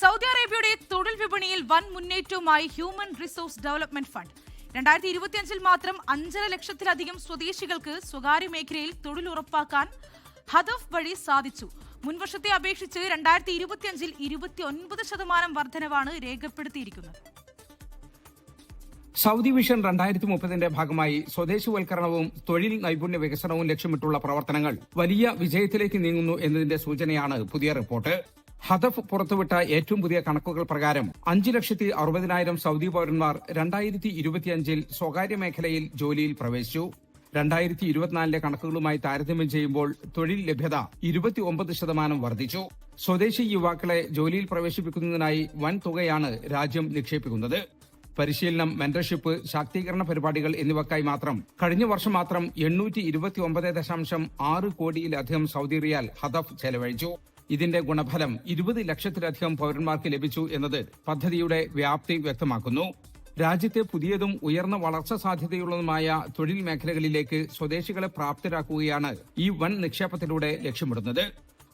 Saudi അറേബ്യയുടെ തൊഴിൽ വിപണിയിൽ വൻ മുന്നേറ്റവുമായി ഹ്യൂമൻ റിസോഴ്സ് ഡെവലപ്മെന്റ് ഫണ്ട്. രണ്ടായിരത്തി ഇരുപത്തിയഞ്ചിൽ മാത്രം അഞ്ചര ലക്ഷത്തിലധികം സ്വദേശികൾക്ക് സ്വകാര്യ മേഖലയിൽ തൊഴിൽ ഉറപ്പാക്കാൻ ഹദഫ് വഴി സാധിച്ചു. മുൻവർഷത്തെ അപേക്ഷിച്ച് രണ്ടായിരത്തി ഇരുപത്തിയഞ്ചിൽ ഇരുപത്തി ഒൻപത് ശതമാനം വർധനവാണ് രേഖപ്പെടുത്തിയിരിക്കുന്നത്. സൗദി വിഷൻ രണ്ടായിരത്തി മുപ്പതിന്റെ ഭാഗമായി സ്വദേശിവൽക്കരണവും തൊഴിൽ നൈപുണ്യ വികസനവും ലക്ഷ്യമിട്ടുള്ള പ്രവർത്തനങ്ങൾ വലിയ വിജയത്തിലേക്ക് നീങ്ങുന്നു എന്നതിന്റെ സൂചനയാണ് പുതിയ റിപ്പോർട്ട്. ഹദഫ് പുറത്തുവിട്ട ഏറ്റവും പുതിയ കണക്കുകൾ പ്രകാരം അഞ്ചു ലക്ഷത്തി അറുപതിനായിരം സൗദി പൌരന്മാർ രണ്ടായിരത്തി ഇരുപത്തിയഞ്ചിൽ സ്വകാര്യ മേഖലയിൽ ജോലിയിൽ പ്രവേശിച്ചു. രണ്ടായിരത്തി ഇരുപത്തിനാലിലെ കണക്കുകളുമായി താരതമ്യം ചെയ്യുമ്പോൾ തൊഴിൽ ലഭ്യത ഇരുപത്തിയൊമ്പത് ശതമാനം വർദ്ധിച്ചു. സ്വദേശി യുവാക്കളെ ജോലിയിൽ പ്രവേശിപ്പിക്കുന്നതിനായി വൻ തുകയാണ് രാജ്യം നിക്ഷേപിക്കുന്നത്. പരിശീലനം മെന്റർഷിപ്പ് ശാക്തീകരണ പരിപാടികൾ എന്നിവക്കായി മാത്രം കഴിഞ്ഞ വർഷം മാത്രം എണ്ണൂറ്റി ഇരുപത്തി ഒമ്പത് ദശാംശം ആറ് കോടിയിലധികം സൗദി റിയാൽ ഹദഫ് ചെലവഴിച്ചു. ഇതിന്റെ ഗുണഫലം ഇരുപത് ലക്ഷത്തിലധികം പൌരന്മാർക്ക് ലഭിച്ചു എന്നത് പദ്ധതിയുടെ വ്യാപ്തി വ്യക്തമാക്കുന്നു. രാജ്യത്തെ പുതിയതും ഉയർന്ന വളർച്ച സാധ്യതയുള്ളതുമായ തൊഴിൽ മേഖലകളിലേക്ക് സ്വദേശികളെ പ്രാപ്തരാക്കുകയാണ് ഈ വൺ നിക്ഷേപത്തിലൂടെ ലക്ഷ്യമിടുന്നത്.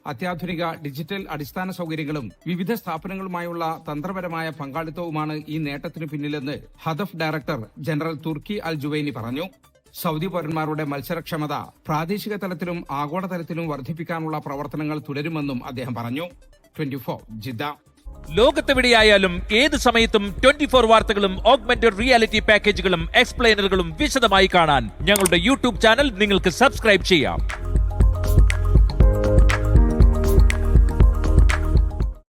അത്യാധുനിക ഡിജിറ്റൽ അടിസ്ഥാന സൗകര്യങ്ങളും വിവിധ സ്ഥാപനങ്ങളുമായുള്ള തന്ത്രപരമായ പങ്കാളിത്തവുമാണ് ഈ നേട്ടത്തിനു പിന്നിലെന്ന് ഹദഫ് ഡയറക്ടർ ജനറൽ തുർക്കി അൽ ജുവൈനി പറഞ്ഞു. സൗദി പൌരന്മാരുടെ മത്സരക്ഷമത പ്രാദേശിക തലത്തിലും ആഗോളതലത്തിലും വർദ്ധിപ്പിക്കാനുള്ള പ്രവർത്തനങ്ങൾ തുടരുമെന്നും അദ്ദേഹം പറഞ്ഞു. ജിദ്ദ ലോകത്തെവിടെയായാലും ഏത് സമയത്തും ട്വന്റി ഫോർ വാർത്തകളും ഓഗ്മെന്റഡ് റിയാലിറ്റി പാക്കേജുകളും എക്സ്പ്ലെയിനറുകളും വിശദമായി കാണാൻ ഞങ്ങളുടെ യൂട്യൂബ് ചാനൽ നിങ്ങൾക്ക് സബ്സ്ക്രൈബ് ചെയ്യാം.